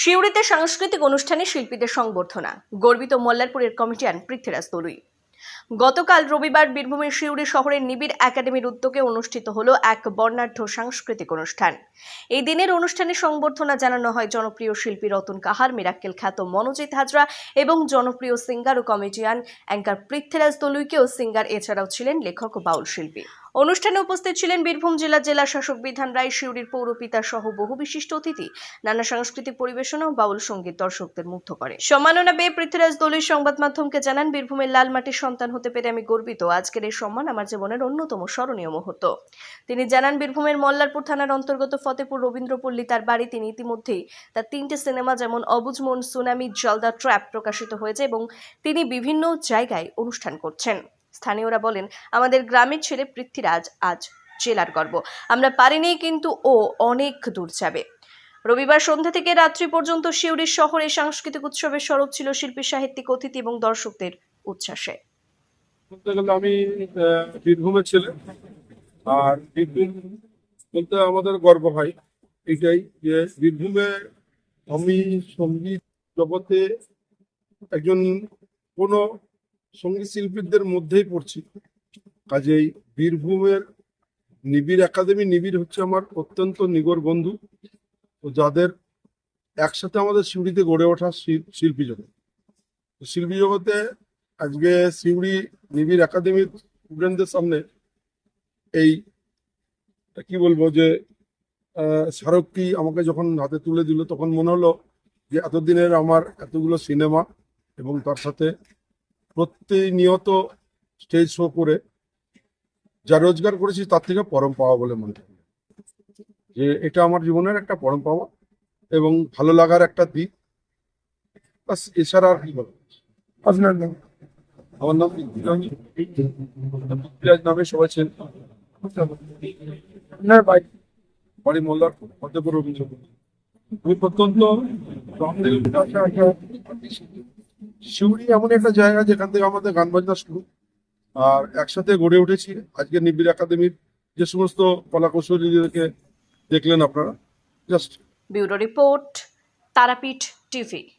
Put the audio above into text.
সিউড়িতে সাংস্কৃতিক অনুষ্ঠানে শিল্পীদের সংবর্ধনা। গর্বিত মোল্লারপুরের কমিটিয়ান পৃথ্বীরাজ তলুই গতকাল রবিবার বীরভূমের সিউড়ি শহরের নিবিড় একাডেমির উদ্যোগে অনুষ্ঠিত হল এক বর্ণাঢ্য সাংস্কৃতিক অনুষ্ঠান। এই দিনের অনুষ্ঠানে সংবর্ধনা জানানো হয় জনপ্রিয় শিল্পী রতন কাহার, মিরাক্কেল খ্যাত মনোজিৎ হাজরা এবং জনপ্রিয় সিঙ্গার ও কমেডিয়ান অ্যাঙ্কার পৃথ্বীরাজ তলুইকেও সিঙ্গার এছাড়াও ছিলেন লেখক ও বাউল শিল্পী। অনুষ্ঠানে উপস্থিত ছিলেন বীরভূম জেলা জেলা শাসক বিধান রায় শিউরির পৌরপিতা সহ বহু বিশিষ্ট অতিথি। নানা সাংস্কৃতিক পরিবেশনা ও বাউল সংগীত দর্শকদের মুগ্ধ করে। সম্মাননা পেয়ে পৃথ্বীরাজ দলুই সংবাদ মাধ্যমকে জানান, বীরভূমের লাল মাটির সন্তান হতে পেরে আমি গর্বিত। আজকের এই সম্মান আমার জীবনের অন্যতম স্মরণীয় মুহূর্ত। তিনি জানান, বীরভূমের মল্লারপুর থানার অন্তর্গত ফতেপুর রবীন্দ্রপল্লী তার বাড়ি তিনি ইতিমধ্যেই তার তিনটে সিনেমা যেমন অবুজ মন, সুনামি, জলদা ট্র্যাপ প্রকাশিত হয়েছে এবং তিনি বিভিন্ন জায়গায় অনুষ্ঠান করছেন। স্থানীয়রা বলেন, আমাদের গ্রামের ছেলে পৃথ্বীরাজ আজ জেলার গর্ব। আমরা পারিনি কিন্তু ও অনেক দূর যাবে। রবিবার সন্ধ্যা থেকে রাত্রি পর্যন্ত শিউরির শহরে সাংস্কৃতিক উৎসবের স্বরূপ ছিল শিল্পী, সাহিত্যিক, অতিথি এবং দর্শকদের উচ্ছ্বাসে। আমি বীরভূমের ছেলে। আর বীরভূম বলতে আমাদের গর্ব হয় এটাই যে বীরভূমে আমি সংগীত জগতে একজন কোনো সংগীত শিল্পীদের মধ্যেই পড়ছি। কাজেই বীরভূমের নিবিড় একাডেমি, নিবিড় হচ্ছে আমার অত্যন্ত নিগড় বন্ধু। ও যাদের একসাথে আমাদের সিউড়িতে গড়ে ওঠা শিল- শিল্পী জগৎ। তো শিল্পী জগতে আজকে সিউড়ি নিবিড় একাডেমির স্টুডেন্টদের সামনে এই কি বলব যে স্মারকটি আমাকে যখন হাতে তুলে দিল, তখন মনে হলো যে এতদিনের আমার এতগুলো সিনেমা এবং তার সাথে প্রতিনিয়ত স্টেজ শো করে যা রোজগার করেছি তার থেকে পরম পাওয়া বলে মনে করি। যে এটা আমার জীবনের একটা পরম পাওয়া এবং ভালো লাগার একটা দিক। বাস এছাড়া আর কি বলব? আপনার নাম? আমার নাম পৃথ্বীরাজ। পৃথ্বীরাজ নামে সবাই চেন। আপনার বাড়ি? বাড়ি মোল্লার ফতেপুর রবীন্দ্র আমি প্রত্যন্ত শিউড়ি এমন একটা জায়গা যেখান থেকে আমাদের গান বাজনা শুরু। আর একসাথে গড়ে উঠেছি আজকে নিবিড় একাডেমির যে সমস্ত কলা কৌশলীদেরকে দেখলেন আপনারা। Just bureau report, Tarapith TV.